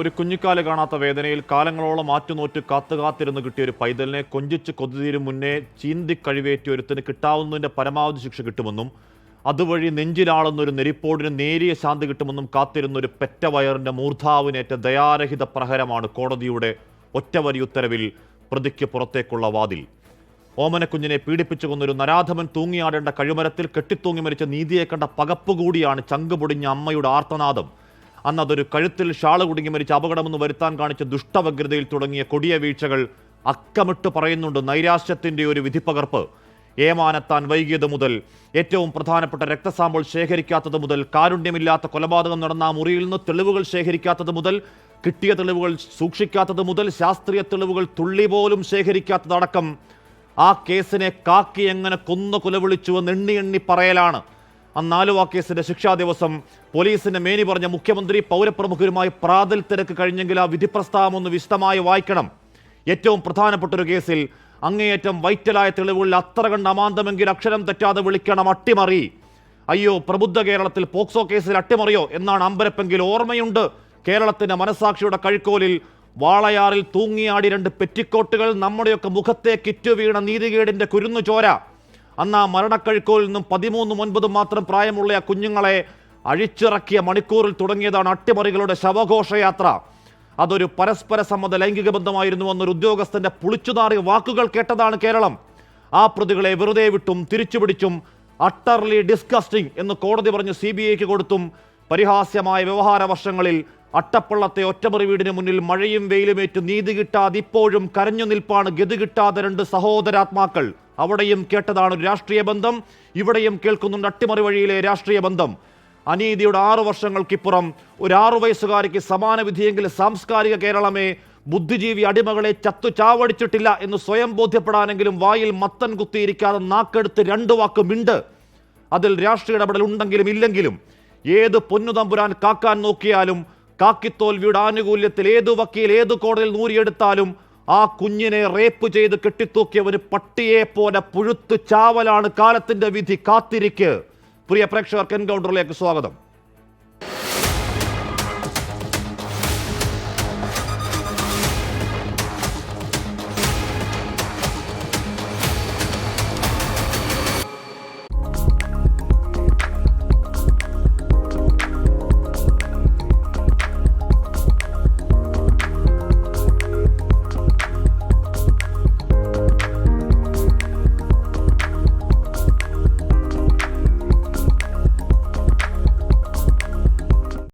ഒരു കുഞ്ഞിക്കാൽ കാണാത്ത വേദനയിൽ കാലങ്ങളോളം ആറ്റുനോറ്റ് കാത്തുകാത്തിരുന്ന് കിട്ടിയ ഒരു പൈതലിനെ കൊഞ്ചിച്ച് കൊതുതീരും മുന്നേ ചീന്തി കഴിവേറ്റി ഒരുത്തിന് കിട്ടാവുന്നതിന്റെ പരമാവധി ശിക്ഷ കിട്ടുമെന്നും അതുവഴി നെഞ്ചിലാളുന്ന ഒരു നെരിപ്പോടിന് നേരിയ ശാന്തി കിട്ടുമെന്നും കാത്തിരുന്ന ഒരു പെറ്റ വയറിന്റെ മൂർധാവിനേറ്റ ദയാരഹിത പ്രഹരമാണ് കോടതിയുടെ ഒറ്റവരി ഉത്തരവിൽ പ്രതിക്ക് പുറത്തേക്കുള്ള വാതിൽ. ഓമനക്കുഞ്ഞിനെ പീഡിപ്പിച്ചു കൊന്നൊരു നരാധമൻ തൂങ്ങിയാടേണ്ട കഴിമരത്തിൽ കെട്ടിത്തൂങ്ങി മരിച്ച നീതിയെ കണ്ട പകപ്പ് കൂടിയാണ് ചങ്ക് പൊടിഞ്ഞ അമ്മയുടെ ആർത്തനാദം. അന്ന് അതൊരു കഴുത്തിൽ ഷാൾ കുടുങ്ങി മരിച്ച അപകടമെന്ന് വരുത്താൻ കാണിച്ച ദുഷ്ടവഗ്രതയിൽ തുടങ്ങിയ കൊടിയ വീഴ്ചകൾ അക്കമിട്ട് പറയുന്നുണ്ട്. നൈരാശ്യത്തിന്റെ ഒരു വിധിപ്പകർപ്പ്. ഏമാനത്താൻ വൈകിയത് മുതൽ ഏറ്റവും പ്രധാനപ്പെട്ട രക്തസാമ്പിൾ ശേഖരിക്കാത്തത് മുതൽ കാരുണ്യമില്ലാത്ത കൊലപാതകം നടന്ന ആ മുറിയിൽ നിന്ന് തെളിവുകൾ ശേഖരിക്കാത്തത് മുതൽ കിട്ടിയ തെളിവുകൾ സൂക്ഷിക്കാത്തത് മുതൽ ശാസ്ത്രീയ തെളിവുകൾ തുള്ളി പോലും ശേഖരിക്കാത്തതടക്കം ആ കേസിനെ കാക്കി എങ്ങനെ കൊന്നു കുലവിളിച്ചുവെന്ന് എണ്ണി എണ്ണി പറയലാണ്. അന്നാലും നാല് വാക്കേസിന്റെ ശിക്ഷാ ദിവസം പോലീസിന്റെ മേനി പറഞ്ഞ മുഖ്യമന്ത്രി പൗരപ്രമുഖരുമായി പ്രാതൽ തിരക്ക് കഴിഞ്ഞെങ്കിൽ ആ വിധി പ്രസ്താവം ഒന്ന് വിശദമായി വായിക്കണം. ഏറ്റവും പ്രധാനപ്പെട്ട ഒരു കേസിൽ അങ്ങേയറ്റം വൈറ്റലായ തെളിവുകളിൽ അത്ര കണ്ട് അമാന്തമെങ്കിൽ അക്ഷരം തെറ്റാതെ വിളിക്കണം അട്ടിമറി. അയ്യോ പ്രബുദ്ധ കേരളത്തിൽ പോക്സോ കേസിൽ അട്ടിമറിയോ എന്നാണ് അമ്പരപ്പെങ്കിൽ ഓർമ്മയുണ്ട്. കേരളത്തിന്റെ മനസാക്ഷിയുടെ കഴിക്കോലിൽ വാളയാറിൽ തൂങ്ങിയാടി രണ്ട് പെറ്റിക്കോട്ടുകൾ നമ്മുടെയൊക്കെ മുഖത്തെ കിറ്റു വീണ നീതികേടിന്റെ കുരുന്നു ചോര അന്ന് ആ മരണക്കഴുക്കോൽ നിന്നും പതിമൂന്നും ഒൻപതും മാത്രം പ്രായമുള്ള ആ കുഞ്ഞുങ്ങളെ അഴിച്ചിറക്കിയ മണിക്കൂറിൽ തുടങ്ങിയതാണ് അട്ടിമറികളുടെ ശവഘോഷയാത്ര. അതൊരു പരസ്പര സമ്മത ലൈംഗിക ബന്ധമായിരുന്നു എന്നൊരു ഉദ്യോഗസ്ഥന്റെ പുളിച്ചുതാറിയ വാക്കുകൾ കേട്ടതാണ് കേരളം. ആ പ്രതികളെ വെറുതെ വിട്ടും തിരിച്ചുപിടിച്ചും അട്ടർലി ഡിസ്കസ്റ്റിംഗ് എന്ന് കോടതി പറഞ്ഞ് സി ബി ഐക്ക് കൊടുത്തും പരിഹാസ്യമായ വ്യവഹാര വർഷങ്ങളിൽ അട്ടപ്പള്ളത്തെ ഒറ്റമുറി വീടിന് മുന്നിൽ മഴയും വെയിലുമേറ്റ് നീതി കിട്ടാതെ ഇപ്പോഴും കരഞ്ഞു നിൽപ്പാണ് ഗതി കിട്ടാതെ രണ്ട് സഹോദരാത്മാക്കൾ. അവിടെയും കേട്ടതാണ് ഒരു രാഷ്ട്രീയ ബന്ധം. ഇവിടെയും കേൾക്കുന്നുണ്ട് അട്ടിമറി വഴിയിലെ രാഷ്ട്രീയ ബന്ധം. അനീതിയുടെ ആറു വർഷങ്ങൾക്കിപ്പുറം ഒരു ആറു വയസ്സുകാരിക്ക് സമാന വിധിയെങ്കിൽ സാംസ്കാരിക കേരളമേ ബുദ്ധിജീവി അടിമകളെ ചത്തു ചാവടിച്ചിട്ടില്ല എന്ന് സ്വയം ബോധ്യപ്പെടാനെങ്കിലും വായിൽ മത്തൻ കുത്തിയിരിക്കാതെ നാക്കെടുത്ത് രണ്ട് വാക്ക് മിണ്ട്. അതിൽ രാഷ്ട്രീയ ഇടപെടൽ ഉണ്ടെങ്കിലും ഇല്ലെങ്കിലും ഏത് പൊന്നുതമ്പുരാൻ കാക്കാൻ നോക്കിയാലും കാക്കിത്തോൽവിയുടെ ആനുകൂല്യത്തിൽ ഏത് വക്കീൽ ഏത് കോടതിയിൽ നൂരിയെടുത്താലും ആ കുഞ്ഞിനെ റേപ്പ് ചെയ്ത് കെട്ടിത്തൂക്കിയവന് പട്ടിയെ പോലെ പുഴുത്തു ചാവലാണ് കാലത്തിന്റെ വിധി. കാത്തിരിക്ക്. പ്രിയ പ്രേക്ഷകർക്ക് എൻകൗണ്ടറിലേക്ക് സ്വാഗതം.